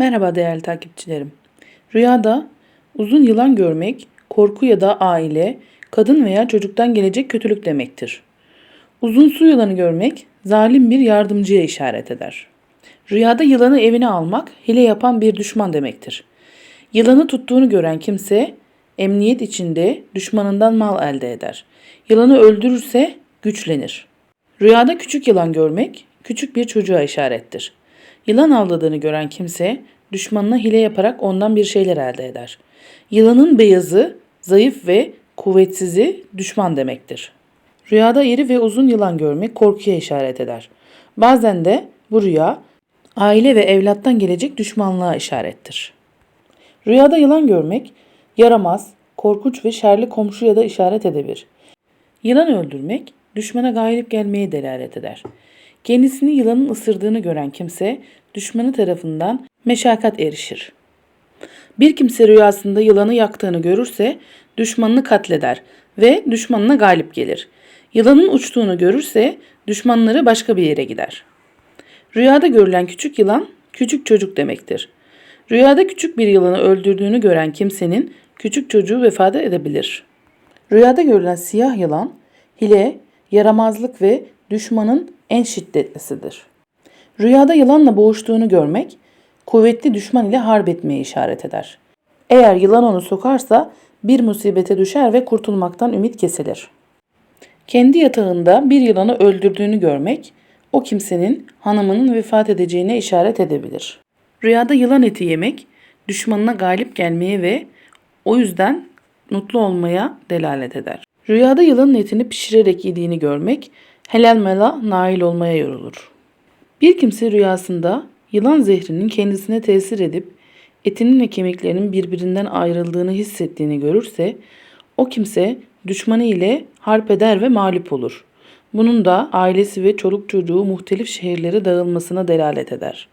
Merhaba değerli takipçilerim. Rüyada uzun yılan görmek korku ya da aile, kadın veya çocuktan gelecek kötülük demektir. Uzun su yılanı görmek zalim bir yardımcıya işaret eder. Rüyada yılanı evine almak hile yapan bir düşman demektir. Yılanı tuttuğunu gören kimse emniyet içinde düşmanından mal elde eder. Yılanı öldürürse güçlenir. Rüyada küçük yılan görmek küçük bir çocuğa işarettir. Yılan avladığını gören kimse düşmanına hile yaparak ondan bir şeyler elde eder. Yılanın beyazı, zayıf ve kuvvetsizi düşman demektir. Rüyada iri ve uzun yılan görmek korkuya işaret eder. Bazen de bu rüya aile ve evlattan gelecek düşmanlığa işarettir. Rüyada yılan görmek yaramaz, korkunç ve şerli komşuya da işaret edebilir. Yılan öldürmek düşmana galip gelmeye delalet eder. Kendisini yılanın ısırdığını gören kimse düşmanı tarafından meşakkat erişir. Bir kimse rüyasında yılanı yaktığını görürse düşmanını katleder ve düşmanına galip gelir. Yılanın uçtuğunu görürse düşmanları başka bir yere gider. Rüyada görülen küçük yılan küçük çocuk demektir. Rüyada küçük bir yılanı öldürdüğünü gören kimsenin küçük çocuğu vefat edebilir. Rüyada görülen siyah yılan hile, yaramazlık ve düşmanın en şiddetlisidir. Rüyada yılanla boğuştuğunu görmek kuvvetli düşman ile harp etmeye işaret eder. Eğer yılan onu sokarsa bir musibete düşer ve kurtulmaktan ümit kesilir. Kendi yatağında bir yılanı öldürdüğünü görmek o kimsenin hanımının vefat edeceğine işaret edebilir. Rüyada yılan eti yemek düşmanına galip gelmeye ve o yüzden mutlu olmaya delalet eder. Rüyada yılanın etini pişirerek yediğini görmek helal mela nail olmaya yorulur. Bir kimse rüyasında yılan zehrinin kendisine tesir edip etinin ve kemiklerinin birbirinden ayrıldığını hissettiğini görürse o kimse düşmanı ile harp eder ve mağlup olur. Bunun da ailesi ve çoluk çocuğu muhtelif şehirlere dağılmasına delalet eder.